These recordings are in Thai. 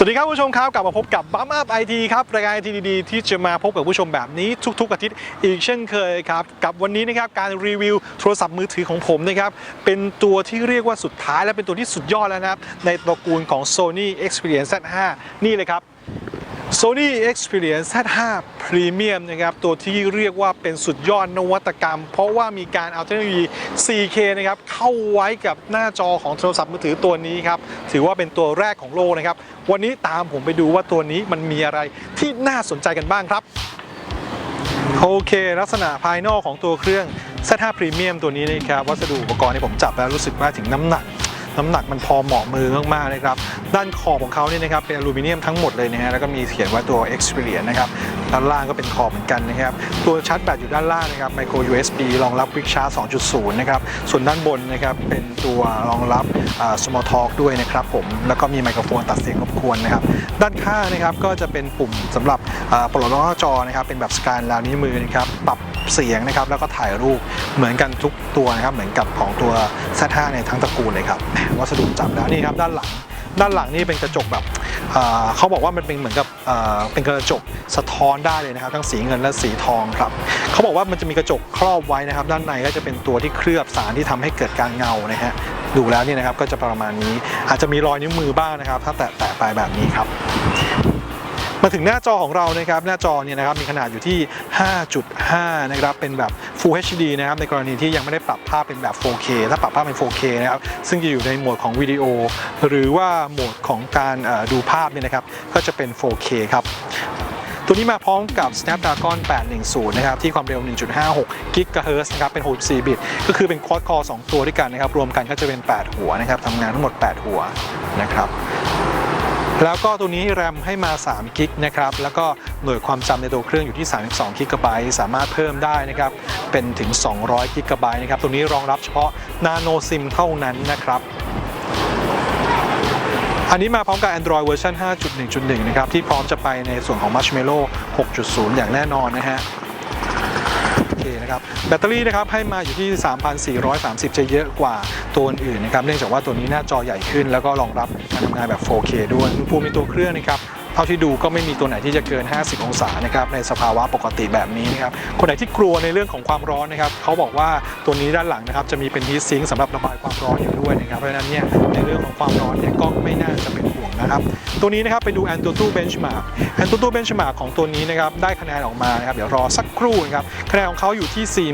สวัสดีครับผู้ชมครับกลับมาพบกับบัมอัพไอทีครับรายการไอทีดีๆที่จะมาพบกับผู้ชมแบบนี้ทุกๆอาทิตย์อีกเช่นเคยครับกับวันนี้นะครับการรีวิวโทรศัพท์มือถือของผมนะครับเป็นตัวที่เรียกว่าสุดท้ายและเป็นตัวที่สุดยอดแล้วนะครับในตระกูลของ Sony Xperia Z5 นี่เลยครับ Sony Experience Z5 Premium นะครับตัวที่เรียกว่าเป็นสุดยอดนวัตกรรม เพราะว่ามีการเอาเทคโนโลยี 4K นะครับเข้าไว้กับหน้าจอของโทรศัพท์มือถือตัวนี้ครับถือว่าเป็นตัวแรกของโลกนะครับ วันนี้ตามผมไปดูว่าตัวนี้มันมีอะไรที่น่าสนใจกันบ้างครับโอเค ลักษณะภายนอกของตัวเครื่อง Z5 Premium ตัวนี้นะครับวัสดุอุปกรณ์ที่ผมจับแล้วรู้สึกว่าถึงน้ำหนัก น้ำหนักมันพอเหมาะมือมากๆนะครับ ด้านขอบของเขาเนี่ยนะครับเป็นอลูมิเนียมทั้งหมดเลยนะฮะแล้วก็มีเขียนว่าตัว Experience นะครับด้านล่างก็เป็นขอบเหมือนกันนะครับ ตัวชาร์จแบตอยู่ด้านล่างนะครับ Micro USB รองรับ Quick Charge 2.0 นะครับ ส่วนด้านบนนะครับเป็นตัวรองรับอ่า Small Talk ด้วยนะครับผม แล้วก็มีไมโครโฟนตัดเสียงรบกวนนะครับ ด้านข้างนะครับก็จะเป็นปุ่มสำหรับปลดล็อกหน้าจอนะครับ เป็นแบบสแกนลายนิ้วมือนะครับ ปรับ เสียงนะครับแล้วก็ถ่ายรูปเหมือนกันทุกตัวนะครับเหมือนกับของตัว Z5 ในทั้งตระกูลเลยครับวัสดุจับแล้วนี่ครับด้านหลังด้านหลังนี่เป็นกระจกแบบเขาบอกว่ามันเป็นเหมือนกับเป็นกระจกสะท้อนได้เลยนะครับ ทั้งสีเงินและสีทองครับเขาบอกว่ามันจะมีกระจกครอบไว้นะครับ ด้านในก็จะเป็นตัวที่เคลือบสารที่ทำให้เกิดการเงานะฮะดูแล้วเนี่ยนะครับก็จะประมาณนี้ อาจจะมีรอยนิ้วมือบ้างนะครับ ถ้าแตะแตะไปแบบนี้ครับ มาถึงหน้าจอของเรานะครับหน้าจอเนี่ยนะครับมีขนาดอยู่ที่ 5.5 นะครับเป็นแบบ Full HD นะครับในกรณีที่ยังไม่ได้ปรับภาพเป็นแบบ 4K ถ้าปรับภาพเป็น 4K นะครับซึ่งจะอยู่ในโหมดของวิดีโอ หรือว่าโหมดของการดูภาพเนี่ยนะครับก็จะเป็น 4K ครับตัวนี้มาพร้อมกับ Snapdragon 810 นะครับ ที่ความเร็ว 1.56 GHz นะครับ เป็น 64 บิต ก็คือเป็น Quad Core 2 ตัวด้วยกันนะครับ รวมกันก็จะเป็น 8 หัวนะครับ ทำงานทั้งหมด 8 หัวนะครับ แล้วก็ตัวนี้แรมให้มา3กิกนะครับแล้วก็หน่วยความจำในตัวเครื่องอยู่ที่ 32กิกะไบต์สามารถเพิ่มได้นะครับเป็นถึง 200กิกะไบต์นะครับตัวนี้รองรับเฉพาะ Nano SIM เท่านั้นนะครับอันนี้มาพร้อมกับ Android เวอร์ชัน5.1.1 นะครับ ที่พร้อมจะไปในส่วนของ Marshmallow 6.0 อย่างแน่นอนนะฮะ โอเคนะครับ แบตเตอรี่นะครับให้มาอยู่ที่ 3,430 จะเยอะกว่าตัวอื่นนะครับเนื่องจากว่าตัวนี้หน้าจอใหญ่ขึ้น แล้วก็รองรับการทำงานแบบ 4K ด้วยอุณหภูมิในตัวเครื่องนะครับ เท่าที่ดูก็ไม่มีตัวไหนที่จะเกิน 50 องศานะครับในสภาวะปกติแบบนี้นะครับคนไหนที่กลัวในเรื่องของความร้อนนะครับเขาบอกว่าตัวนี้ด้านหลังนะครับจะมีเป็นฮีทซิงค์สำหรับระบายความร้อนอยู่ด้วยนะครับเพราะฉะนั้นเนี่ยในเรื่องของความร้อนเนี่ยก็ไม่น่าจะเป็นห่วงนะครับตัวนี้นะครับไปดู Antutu Benchmark Antutu Benchmark ของตัวนี้นะครับได้คะแนนออกมานะครับเดี๋ยวรอสักครู่นะครับคะแนนของเขาอยู่ที่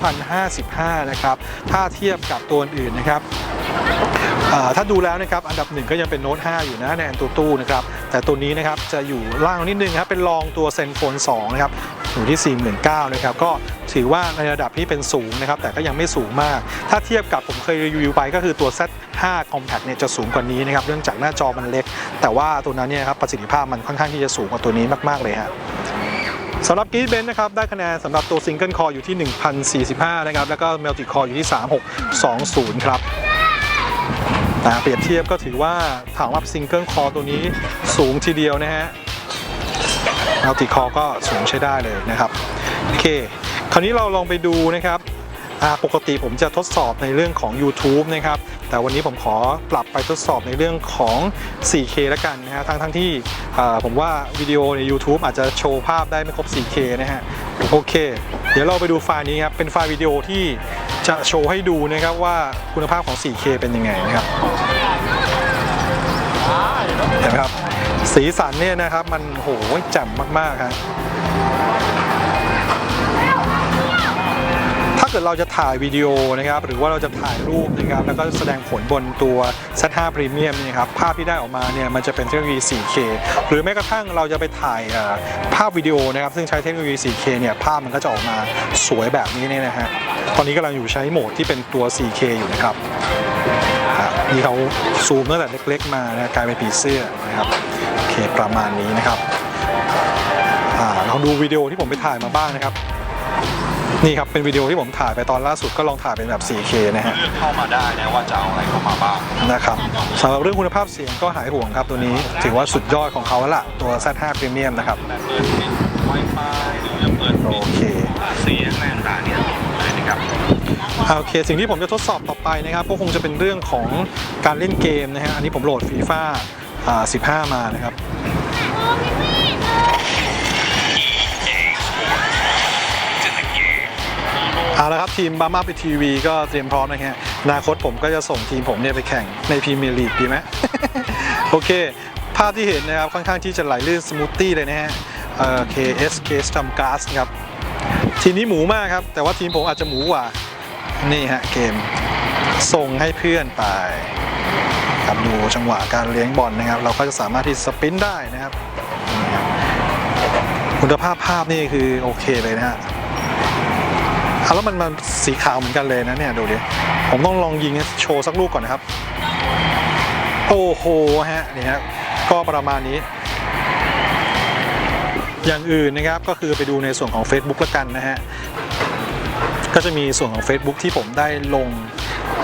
49,055 นะครับถ้าเทียบกับตัวอื่นนะครับ ถ้าดูแล้วนะครับอันดับหนึ่งก็ยังเป็นโน้ต5 อยู่นะใน Antutu นะครับแต่ตัวนี้นะครับจะอยู่ล่างนิดนึงครับเป็นรองตัว Zenfone 2นะครับอยู่ที่ 49,000นะครับก็ถือว่าในระดับที่เป็นสูงนะครับแต่ก็ยังไม่สูงมาก ถ้าเทียบกับผมเคยรีวิวไปก็คือตัว Z5 Compact เนี่ยจะสูงกว่านี้นะครับเนื่องจากหน้าจอมันเล็ก แต่ว่าตัวนั้นเนี่ยครับประสิทธิภาพมันค่อนข้างที่จะสูงกว่าตัวนี้มาก ๆ เลยฮะสำหรับ g e e k b e n c h นะครับได้คะแนนสำหรับตัว Single Core อยู่ที่ 1,045 นะครับ แล้วก็ Multi Core อยู่ที่ 3620 ครับ อ่าเปรียบเทียบก็ถือว่าถามว่าซิงเกิลคอตัวนี้สูงทีเดียวนะฮะมัลติคอก็สูงใช้ได้เลยนะครับโอเค คราวนี้เราลองไปดูนะครับปกติผมจะทดสอบในเรื่องของ YouTube นะครับ แต่วันนี้ผมขอปรับไปทดสอบในเรื่องของ 4K แล้วกันนะฮะ ทั้งทั้งที่ผมว่าวิดีโอใน YouTube อาจจะโชว์ภาพได้ไม่ครบ 4K นะฮะ โอเค เดี๋ยวเราไปดูไฟล์นี้ครับ เป็นไฟล์วิดีโอที่ จะโชว์ให้ดูนะครับว่าคุณภาพของ 4K เป็นยังไงนะครับเห็นไหมครับ สีสันเนี่ยนะครับมันโหแจ่มมากๆครับ เกิดเราจะถ่ายวิดีโอนะครับหรือว่าเราจะถ่ายรูปนะครับแล้วก็แสดงผลบนตัว Z5 Premium นี่ครับภาพที่ได้ออกมาเนี่ยมันจะเป็นเทคโนโลยี 4K หรือแม้กระทั่งเราจะไปถ่ายภาพวิดีโอนะครับซึ่งใช้เทคโนโลยี 4K เนี่ยภาพมันก็จะออกมาสวยแบบนี้เนี่ยนะฮะตอนนี้กำลังอยู่ใช้โหมดที่เป็นตัว 4K อยู่นะครับนี่เขาซูมตั้งแต่เล็กๆมานะกลายเป็นผีเสื้อนะครับโอเคประมาณนี้นะครับอลองดูวิดีโอที่ผมไปถ่ายมาบ้างนะครับ นี่ครับเป็นวิดีโอที่ผมถ่ายไปตอนล่าสุดก็ลองถ่ายเป็นแบบ 4K นะฮะเลือกเข้ามาได้นะว่าจะเอาอะไรเข้ามาบ้างนะครับสำหรับเรื่องคุณภาพเสียงก็หายห่วงครับตัวนี้ถือว่าสุดยอดของเขาแล้วล่ะตัว Z5 Premium นะครับแต่เปิดปิด Wi-Fi หรือจะเปิดโอปิดเคเสียงอะไรต่างๆเนี่ยมีหมดเลยนะครับอ่าโอเค สิ่งที่ผมจะทดสอบต่อไปนะครับก็คงจะเป็นเรื่องของการเล่นเกมนะฮะอันนี้ผมโหลดฟีฟ่าอ่า15 มานะครับ ครับทีมบามาไปทีวีก็เตรียมพร้อมนะฮะอนาคตผมก็จะส่งทีมผมเนี่ยไปแข่งในพรีเมียร์ลีกดีไหมโอเค ภาพที่เห็นนะครับค่อนข้างที่จะไหลลื่นสมูทตี้เลยนะฮะเอ่อ KS Case ทำก๊าซครับทีนี้หมูมากครับ แต่ว่าทีมผมอาจจะหมูกว่า นี่ฮะเกม ส่งให้เพื่อนไปครับดูจังหวะการเลี้ยงบอลนะครับ เราก็จะสามารถที่สปินได้นะครับครับคุณภาพภาพนี่คือโอเคเลยนะฮะ อะแล้วมันมันสีขาวเหมือนกันเลยนะเนี่ยดูดิผมต้องลองยิงโชว์สักลูกก่อนนะครับ โอ้โหฮะนี่ฮะก็ประมาณนี้ อย่างอื่นนะครับก็คือไปดูในส่วนของ Facebook ล้วกันนะฮะก็จะมีส่วนของ Facebook ที่ผมได้ลง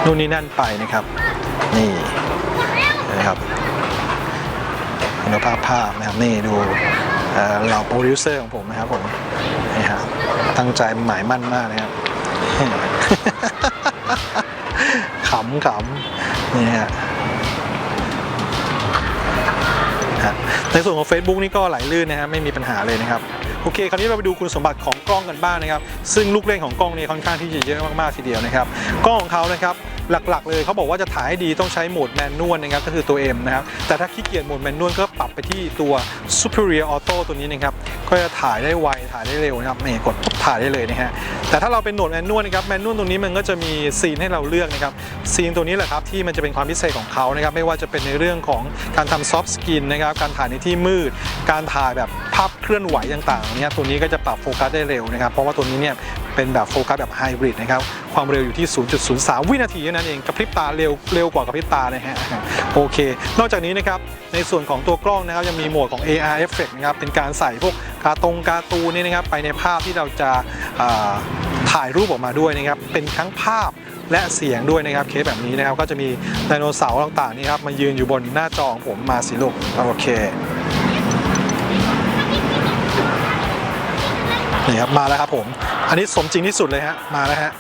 นู่นนี่นั่นไปนะครับ นี่นะครับคุณภาพภาพนะครับนี่ดูเอ่อเหล่าโปรดิวเซอร์ของผมนะครับผมนี่ฮะตั้งใจหมายมั่นมากนะครับ ขำขำนี่ฮะในส่วนของ Facebook นี่ก็ไหลลื่นนะฮะไม่มีปัญหาเลยนะครับโอเค คราวนี้เราไปดูคุณสมบัติของกล้องกันบ้างนะครับ ซึ่งลูกเล่นของกล้องนี่ค่อนข้างที่จะเยอะมากๆทีเดียวนะครับ กล้องของเขานะครับ หลักๆ เลยเขาบอกว่าจะถ่ายให้ดีต้องใช้โหมดแมนนวลนะครับก็คือตัว M นะครับแต่ถ้าขี้เกียจโหมดแมนนวลก็ปรับไปที่ตัว Superior Auto ตัวนี้นะครับก็จะถ่ายได้ไวถ่ายได้เร็วนะครับนี่กดถ่ายได้เลยนะฮะแต่ถ้าเราเป็นโหมดแมนนวลนะครับแมนนวลตรงนี้มันก็จะมีซีนให้เราเลือกนะครับซีนตัวนี้แหละครับที่มันจะเป็นความพิเศษของเขานะครับไม่ว่าจะเป็นในเรื่องของการทำซอฟต์สกินนะครับการถ่ายในที่มืด การถ่ายแบบภาพเคลื่อนไหวต่างๆเนี่ยตัวนี้ก็จะปรับโฟกัสได้เร็วนะครับเพราะว่าตัวนี้เนี่ยเป็นแบบโฟกัสแบบไฮบริดนะครับความเร็วอยู่ที่ 0.03 วินาทีเท่านั้นเองกระพริบตาเร็วเร็วกว่ากระพริบตานะฮะโอเค นอกจากนี้นะครับในส่วนของตัวกล้องนะครับยังมีโหมดของ AR effect นะครับเป็นการใส่พวกกาตรงกาตูนี่นะครับไปในภาพที่เราจะาถ่ายรูปออกมาด้วยนะครับเป็นทั้งภาพและเสียงด้วยนะครับเคสแบบนี้นะครับก็จะมีไดโนเสาร์ต่างๆนี่ครับมายืนอยู่บนหน้าจอของผมมาสิลูกโอเคนี่ครับมาแล้วครับผม อันนี้สมจริงที่สุดเลยฮะมาแล้วฮะ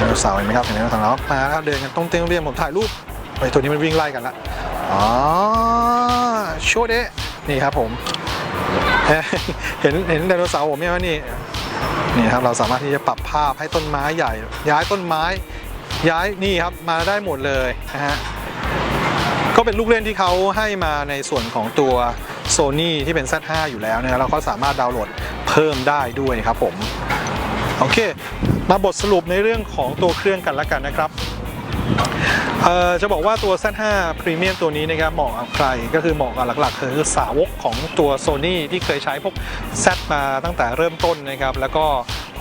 ไดโนเสาร์เห็นไหมครับเห็นไดโนเสาร์แล้วมาแล้วครับเดินกันต้องเต้นเรียมผมถ่ายรูปไอ้ตัวนี้มันวิ่งไล่กันละอ๋อโชว์เดะนี่ครับผม เห็นเห็นไดโนเสาร์ผมไหมว่านี่นี่ครับเราสามารถที่จะปรับภาพให้ต้นไม้ใหญ่ ย้ายต้นไม้ ย้ายนี่ครับมาได้หมดเลยนะฮะก็เป็นลูกเล่นที่เขาให้มาในส่วนของตัว Sony ที่เป็น Z5 อยู่แล้วนะครับเราก็สามารถดาวน์โหลดเพิ่มได้ด้วยครับผม โอเค มาบทสรุปในเรื่องของตัวเครื่องกันละกันนะครับจะบอกว่าตัว Z5 Premium ตัวนี้นะครับเหมาะกับใครก็คือเหมาะกับหลักๆคือสาวกของตัว Sony ที่เคยใช้พวก Z มาตั้งแต่เริ่มต้นนะครับ แล้วก็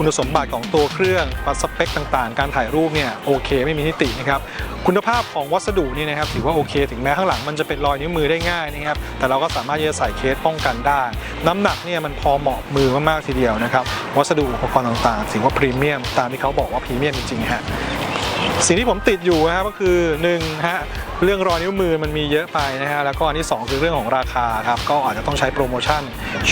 คุณสมบัติของตัวเครื่องสเปคต่างๆ การถ่ายรูปเนี่ยโอเคไม่มีทิฏฐินะครับคุณภาพของวัสดุนี่นะครับถือว่าโอเค ถึงแม้ข้างหลังมันจะเป็นรอยนิ้วมือได้ง่ายนะครับแต่เราก็สามารถที่จะใส่เคสป้องกันได้ น้ำหนักเนี่ยมันพอเหมาะมือมากๆทีเดียวนะครับวัสดุอุปกรณ์ต่างๆถือว่าพรีเมียมตามที่เขาบอกว่าพรีเมียมจริงๆฮะสิ่งที่ผมติดอยู่นะครับก็คือ1ฮะ เรื่องรอยนิ้วมือมันมีเยอะไปนะฮะแล้วก็อันที่ 2 คือเรื่องของราคาครับก็อาจจะต้องใช้โปรโมชั่น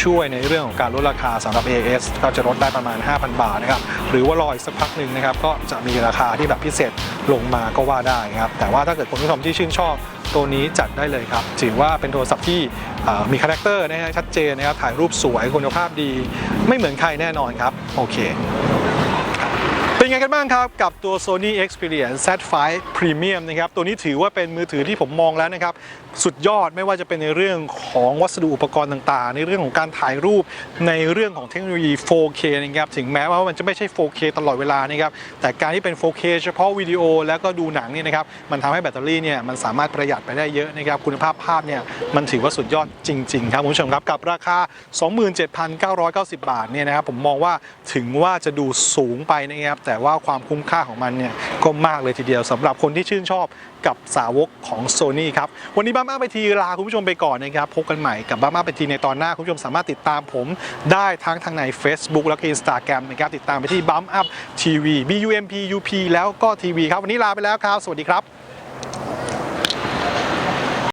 ช่วยในเรื่องของการลดราคาสำหรับ AS ก็จะลดได้ประมาณ 5,000 บาทนะครับหรือว่ารออีกสักพักหนึ่งนะครับก็จะมีราคาที่แบบพิเศษลงมาก็ว่าได้ครับแต่ว่าถ้าเกิดคุณผู้ชมที่ชื่นชอบตัวนี้จัดได้เลยครับ ถือว่าเป็นโทรศัพท์ที่มีคาแรคเตอร์นะฮะชัดเจนนะครับ ถ่ายรูปสวยคุณภาพดี ไม่เหมือนใครแน่นอนครับ โอเค เป็นไงกันบ้างครับ กับตัว Sony Experience Z5 Premium นะครับตัวนี้ถือว่าเป็นมือถือที่ผมมองแล้วนะครับ สุดยอดไม่ว่าจะเป็นในเรื่องของวัสดุอุปกรณ์ต่างๆ ในเรื่องของการถ่ายรูปในเรื่องของเทคโนโลยี 4K นะครับถึงแม้ว่ามันจะไม่ใช่ 4K ตลอดเวลานะครับแต่การที่เป็น 4K เฉพาะวิดีโอแล้วก็ดูหนังเนี่ยนะครับมันทำให้แบตเตอรี่เนี่ยมันสามารถประหยัดไปได้เยอะนะครับคุณภาพภาพเนี่ยมันถือว่าสุดยอดจริงๆครับคุณผู้ชมครับกับราคา 27,990 บาทเนี่ยนะครับผมมองว่าถึงว่าจะดูสูงไปนะครับแต่ว่าความคุ้มค่าของมันเนี่ยก็มากเลยทีเดียวสำหรับคนที่ชื่นชอบกับสาวกของ Sony ครับ วันนี้บ้ามาไปทีลาคุณผู้ชมไปก่อนนะครับ พบกันใหม่กับบ้ามาไปทีในตอนหน้า คุณผู้ชมสามารถติดตามผมได้ทั้งทางใน Facebook แล้วก็ Instagram นะครับ ติดตามไปที่บัมอัพทีวี B U M P U P แล้วก็ทีวีครับ วันนี้ลาไปแล้วครับ สวัสดีครับ